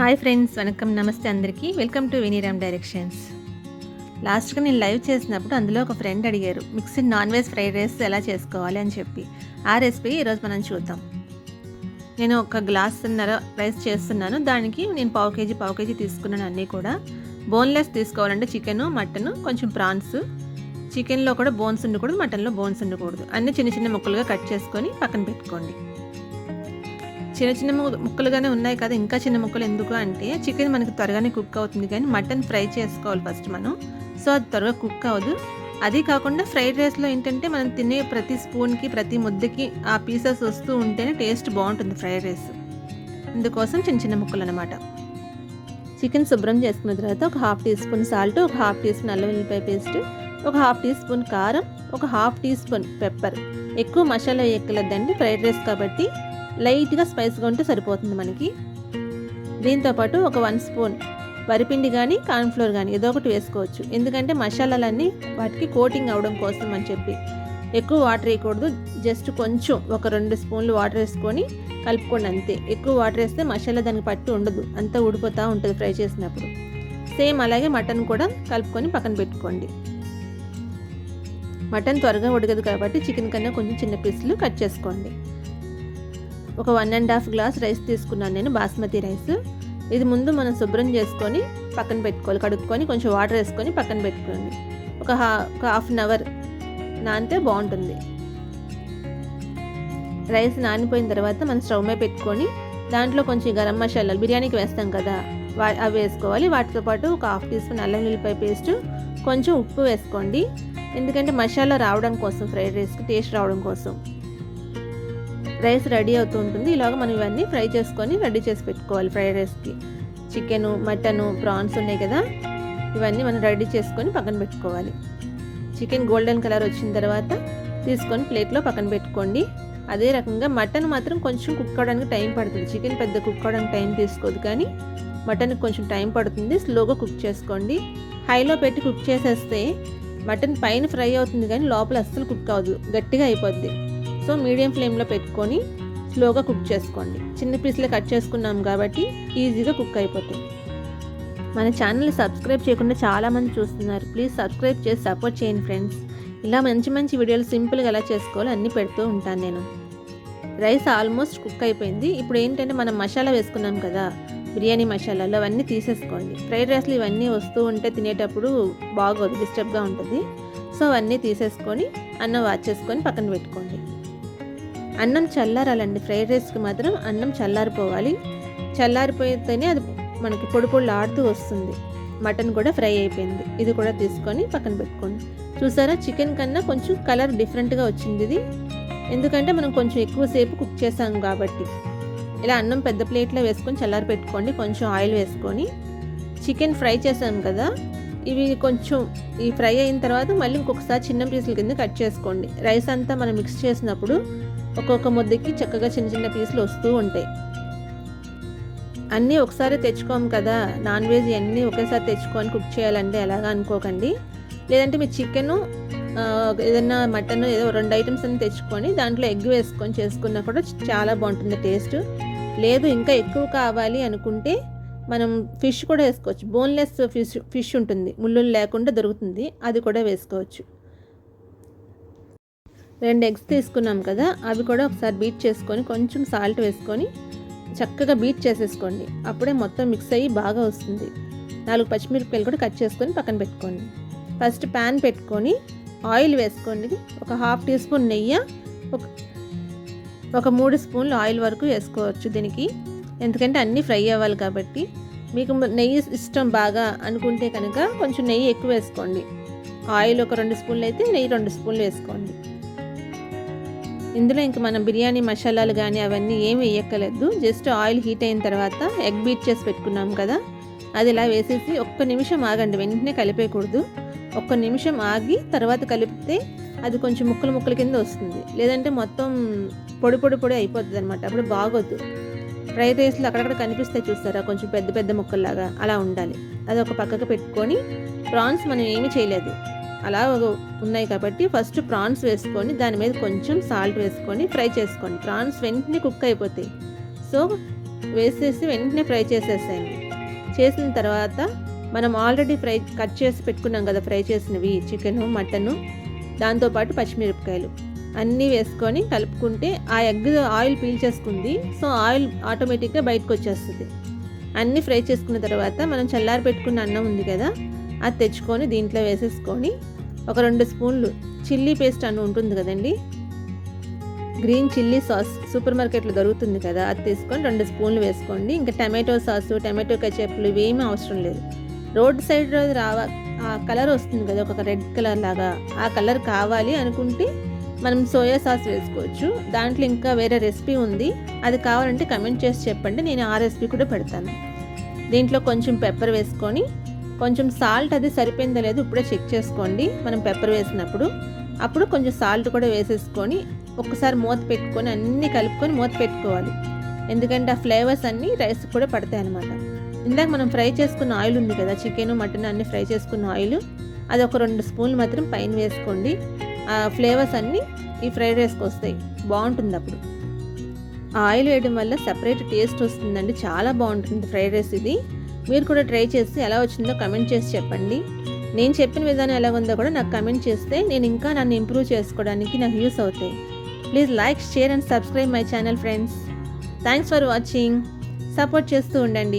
Hi friends వనకం నమస్తే అందరికీ. Welcome to Vineeram directions. లాస్ట్గా నేను లైవ్ చేసినప్పుడు అందులో ఒక ఫ్రెండ్ అడిగారు mixed non veg fried rice ఎలా చేసుకోవాలి? అని చెప్పి. ఆ రెసిపీ ఈరోజు మనం చూద్దాం. నేను ఒక గ్లాసున్నర రైస్ చేస్తున్నాను. దానికి నేను పావు కేజీ పావు కేజీ తీసుకున్నాను అన్నీ కూడా. బోన్లెస్ తీసుకోవాలంటే చికెను మటను కొంచెం ప్రాన్స్. చికెన్లో కూడా బోన్స్ ఉండకూడదు మటన్లో బోన్స్ ఉండకూడదు. అన్నీ చిన్న చిన్న ముక్కలుగా కట్ చేసుకొని పక్కన పెట్టుకోండి. చిన్న చిన్న ముక్కలుగానే ఉన్నాయి కదా ఇంకా చిన్న ముక్కలు ఎందుకు అంటే చికెన్ మనకి త్వరగానే కుక్ అవుతుంది కానీ మటన్ ఫ్రై చేసుకోవాలి ఫస్ట్ మనం. సో అది త్వరగా కుక్ అవ్వదు. అది కాకుండా ఫ్రైడ్ రైస్లో ఏంటంటే మనం తినే ప్రతి స్పూన్కి ప్రతి ముద్దకి ఆ పీసెస్ వస్తూ ఉంటేనే టేస్ట్ బాగుంటుంది ఫ్రైడ్ రైస్. అందుకోసం చిన్న చిన్న ముక్కలు అనమాట చికెన్ శుభ్రం చేసుకున్న తర్వాత ఒక హాఫ్ టీ స్పూన్ సాల్ట్ ఒక హాఫ్ టీ స్పూన్ అల్లం వెల్లిపాయ పేస్ట్ ఒక హాఫ్ టీ స్పూన్ కారం ఒక హాఫ్ టీ స్పూన్ పెప్పర్. ఎక్కువ మసాలా ఎక్కలేదండి ఫ్రైడ్ రైస్ కాబట్టి. లైట్గా స్పైస్గా ఉంటే సరిపోతుంది మనకి. దీంతోపాటు ఒక వన్ స్పూన్ వరిపిండి కానీ కార్న్ఫ్లోర్ కానీ ఏదో ఒకటి వేసుకోవచ్చు. ఎందుకంటే మసాలాలన్నీ వాటికి కోటింగ్ అవడం కోసం అని చెప్పి. ఎక్కువ వాటర్ వేయకూడదు. జస్ట్ కొంచెం ఒక రెండు స్పూన్లు వాటర్ వేసుకొని కలుపుకోండి అంతే. ఎక్కువ వాటర్ వేస్తే మసాలా దానికి పట్టు ఉండదు. అంతా ఊడిపోతూ ఉంటుంది ఫ్రై చేసినప్పుడు. సేమ్ అలాగే మటన్ కూడా కలుపుకొని పక్కన పెట్టుకోండి. మటన్ త్వరగా ఉడకదు కాబట్టి చికెన్ కన్నా కొంచెం చిన్న పీసులు కట్ చేసుకోండి. ఒక one and half glass rice తీసుకున్నాను నేను బాస్మతి రైస్ ఇది ముందు మనం శుభ్రం చేసుకొని పక్కన పెట్టుకోవాలి కడుక్కొని కొంచెం వాటర్ వేసుకొని పక్కన పెట్టుకోండి. ఒక హా ఒక హాఫ్ అన్ అవర్ నానితే బాగుంటుంది. రైస్ నానిపోయిన తర్వాత మనం స్టవ్ మీద పెట్టుకొని దాంట్లో కొంచెం గరం మసాలాలు బిర్యానీకి వేస్తాం కదా వా అవి వేసుకోవాలి. వాటితో పాటు ఒక హాఫ్ టీ స్పూన్ అల్లం ఉల్లిపాయ పేస్ట్ కొంచెం ఉప్పు వేసుకోండి. ఎందుకంటే మసాలా రావడం కోసం ఫ్రైడ్ రైస్కి టేస్ట్ రావడం కోసం. రైస్ రెడీ అవుతూ ఉంటుంది. ఇలాగ మనం ఇవన్నీ ఫ్రై చేసుకొని రెడీ చేసి పెట్టుకోవాలి ఫ్రైడ్ రైస్కి. చికెను మటను ప్రాన్స్ ఉన్నాయి కదా? ఇవన్నీ మనం రెడీ చేసుకొని పక్కన పెట్టుకోవాలి. చికెన్ గోల్డెన్ కలర్ వచ్చిన తర్వాత తీసుకొని ప్లేట్లో పక్కన పెట్టుకోండి. అదే రకంగా మటన్ మాత్రం కొంచెం కుక్ అవడానికి టైం పడుతుంది. చికెన్ పెద్ద కుక్ అవడానికి టైం తీసుకోదు కానీ మటన్ కొంచెం టైం పడుతుంది. స్లోగా కుక్ చేసుకోండి. హైలో పెట్టి కుక్ చేసేస్తే మటన్ పైన ఫ్రై అవుతుంది కానీ లోపల అస్సలు కుక్ అవ్వదు. గట్టిగా అయిపోద్ది. సో మీడియం ఫ్లేమ్లో పెట్టుకొని స్లోగా కుక్ చేసుకోండి. చిన్న పీసులు కట్ చేసుకున్నాం కాబట్టి ఈజీగా కుక్ అయిపోతుంది. మన ఛానల్ని సబ్స్క్రైబ్ చేయకుండా చాలామంది చూస్తున్నారు. ప్లీజ్ సబ్స్క్రైబ్ చేసి సపోర్ట్ చేయండి ఫ్రెండ్స్. ఇలా మంచి మంచి వీడియోలు సింపుల్గా ఎలా చేసుకోవాలో అన్నీ పెడుతూ ఉంటాను నేను. రైస్ ఆల్మోస్ట్ కుక్ అయిపోయింది. ఇప్పుడు ఏంటంటే మనం మసాలా వేసుకున్నాం కదా బిర్యానీ మసాలాలు అవన్నీ తీసేసుకోండి. ఫ్రైడ్ రైస్లు ఇవన్నీ వస్తూ ఉంటే తినేటప్పుడు బాగోదు డిస్టర్బ్గా ఉంటుంది. సో అవన్నీ తీసేసుకొని అన్నం వాచ్ చేసుకొని పక్కన పెట్టుకోండి. అన్నం చల్లారాలండి. ఫ్రైడ్ రైస్కి మాత్రం అన్నం చల్లారిపోవాలి. చల్లారిపోతేనే అది మనకి పొడి పొడి ఆడుతూ వస్తుంది. మటన్ కూడా ఫ్రై అయిపోయింది. ఇది కూడా తీసుకొని పక్కన పెట్టుకోండి. చూసారా? చికెన్ కన్నా కొంచెం కలర్ డిఫరెంట్గా వచ్చింది ఇది. ఎందుకంటే మనం కొంచెం ఎక్కువసేపు కుక్ చేసాం కాబట్టి. ఇలా అన్నం పెద్ద ప్లేట్లో వేసుకొని చల్లారి పెట్టుకోండి. కొంచెం ఆయిల్ వేసుకొని. చికెన్ ఫ్రై చేసాం కదా? ఇవి కొంచెం ఈ ఫ్రై అయిన తర్వాత మళ్ళీ ఇంకొకసారి చిన్న పీసుల కింద కట్ చేసుకోండి. రైస్ అంతా మనం మిక్స్ చేసినప్పుడు ఒక్కొక్క ముద్దకి చక్కగా చిన్న చిన్న పీసులు వస్తూ ఉంటాయి. అన్నీ ఒకసారి తెచ్చుకోము కదా. నాన్ వెజ్ అన్నీ ఒకేసారి తెచ్చుకొని కుక్ చేయాలంటే ఎలాగా అనుకోకండి. లేదంటే మీ చికెను ఏదన్నా మటన్ ఏదో రెండు ఐటమ్స్ అని తెచ్చుకొని దాంట్లో ఎగ్ వేసుకొని చేసుకున్నా కూడా చాలా బాగుంటుంది టేస్ట్. లేదు ఇంకా ఎక్కువ కావాలి అనుకుంటే మనం ఫిష్ కూడా వేసుకోవచ్చు. బోన్లెస్ ఫిష్ ఫిష్ ఉంటుంది. ముళ్ళు లేకుండా దొరుకుతుంది. అది కూడా వేసుకోవచ్చు. రెండు ఎగ్స్ తీసుకున్నాం కదా అవి కూడా ఒకసారి బీట్ చేసుకొని కొంచెం సాల్ట్ వేసుకొని చక్కగా బీట్ చేసేసుకోండి. అప్పుడే మొత్తం మిక్స్ అయ్యి బాగా వస్తుంది. నాలుగు పచ్చిమిరపకాయలు కూడా కట్ చేసుకొని పక్కన పెట్టుకోండి. ఫస్ట్ ప్యాన్ పెట్టుకొని ఆయిల్ వేసుకోండి. ఒక హాఫ్ టీ స్పూన్ నెయ్యి ఒక ఒక మూడు స్పూన్లు ఆయిల్ వరకు వేసుకోవచ్చు దీనికి. ఎందుకంటే అన్నీ ఫ్రై అవ్వాలి కాబట్టి. మీకు నెయ్యి ఇష్టం బాగా అనుకుంటే కనుక కొంచెం నెయ్యి ఎక్కువ వేసుకోండి. ఆయిల్ ఒక రెండు స్పూన్లు అయితే నెయ్యి రెండు స్పూన్లు వేసుకోండి. ఇందులో ఇంక మనం బిర్యానీ మసాలాలు కానీ అవన్నీ ఏమి వేయక్కలేదు జస్ట్ ఆయిల్ హీట్ అయిన తర్వాత ఎగ్ బీట్ చేసి పెట్టుకున్నాం కదా అది ఇలా వేసేసి ఒక్క నిమిషం ఆగండి వెంటనే కలిపేయకూడదు. ఒక్క నిమిషం ఆగి తర్వాత కలిపితే అది కొంచెం ముక్కలు ముక్కల కింద వస్తుంది. లేదంటే మొత్తం పొడి పొడి పొడి అయిపోతుంది అనమాట అప్పుడు బాగోద్దు ఫ్రై రైస్లు అక్కడక్కడ కనిపిస్తాయి చూస్తారా కొంచెం పెద్ద పెద్ద ముక్కల్లాగా అలా ఉండాలి. అది ఒక పక్కకు పెట్టుకొని ప్రాన్స్ మనం ఏమీ చేయలేదు. అలా ఉన్నాయి కాబట్టి ఫస్ట్ ప్రాన్స్ వేసుకొని దాని మీద కొంచెం సాల్ట్ వేసుకొని ఫ్రై చేసుకోండి. ప్రాన్స్ వెంటనే కుక్ అయిపోతాయి. సో వేసేసి వెంటనే ఫ్రై చేసేసాను చేసిన తర్వాత మనం ఆల్రెడీ ఫ్రై కట్ చేసి పెట్టుకున్నాం కదా ఫ్రై చేసినవి చికెను మటను దాంతోపాటు పచ్చిమిరపకాయలు. అన్నీ వేసుకొని కలుపుకుంటే ఆ ఎగ్ ఆయిల్ పీల్చేసుకుంది. సో ఆయిల్ ఆటోమేటిక్గా బయటకు వచ్చేస్తుంది. అన్నీ ఫ్రై చేసుకున్న తర్వాత మనం చల్లారి పెట్టుకున్న అన్నం ఉంది కదా అది తెచ్చుకొని దీంట్లో వేసేసుకొని ఒక రెండు స్పూన్లు చిల్లీ పేస్ట్ అని ఉంటుంది కదండి. గ్రీన్ చిల్లీ సాస్ సూపర్ మార్కెట్లో దొరుకుతుంది కదా అది తీసుకొని రెండు స్పూన్లు వేసుకోండి. ఇంకా టమాటో సాసు టమాటో కచప్లు ఇవేమీ అవసరం లేదు. రోడ్ సైడ్ రావా ఆ కలర్ వస్తుంది కదా ఒక రెడ్ కలర్ లాగా ఆ కలర్ కావాలి అనుకుంటే మనం సోయా సాస్ వేసుకోవచ్చు. దాంట్లో ఇంకా వేరే రెసిపీ ఉంది. అది కావాలంటే కమెంట్ చేసి చెప్పండి నేను ఆ రెసిపీ కూడా పెడతాను. దీంట్లో కొంచెం పెప్పర్ వేసుకొని కొంచెం సాల్ట్ అది సరిపోయిందో లేదో ఇప్పుడే చెక్ చేసుకోండి. మనం పెప్పర్ వేసినప్పుడు. అప్పుడు కొంచెం సాల్ట్ కూడా వేసేసుకొని ఒక్కసారి మూత పెట్టుకొని అన్నీ కలుపుకొని మూత పెట్టుకోవాలి. ఎందుకంటే ఆ ఫ్లేవర్స్ అన్నీ రైస్ కూడా పడతాయి అన్నమాట. ఇందాక మనం ఫ్రై చేసుకున్న ఆయిల్ ఉంది కదా చికెన్ మటన్ అన్నీ ఫ్రై చేసుకున్న ఆయిల్. అది ఒక రెండు స్పూన్లు మాత్రం పైన వేసుకోండి. ఆ ఫ్లేవర్స్ అన్నీ ఈ ఫ్రైడ్ రైస్కి వస్తాయి. బాగుంటుంది అప్పుడు. ఆయిల్ వేయడం వల్ల సపరేట్ టేస్ట్ వస్తుందండి. చాలా బాగుంటుంది ఫ్రైడ్ రైస్ ఇది. మీరు కూడా ట్రై చేసి ఎలా వచ్చిందో కమెంట్ చేసి చెప్పండి. నేను చెప్పిన విధానం ఎలా ఉందో కూడా నాకు కమెంట్ చేస్తే నేను ఇంకా నన్ను ఇంప్రూవ్ చేసుకోవడానికి నాకు యూస్ అవుతాయి. Please like share and subscribe my channel friends. Thanks for watching. Support చేస్తూ ఉండండి.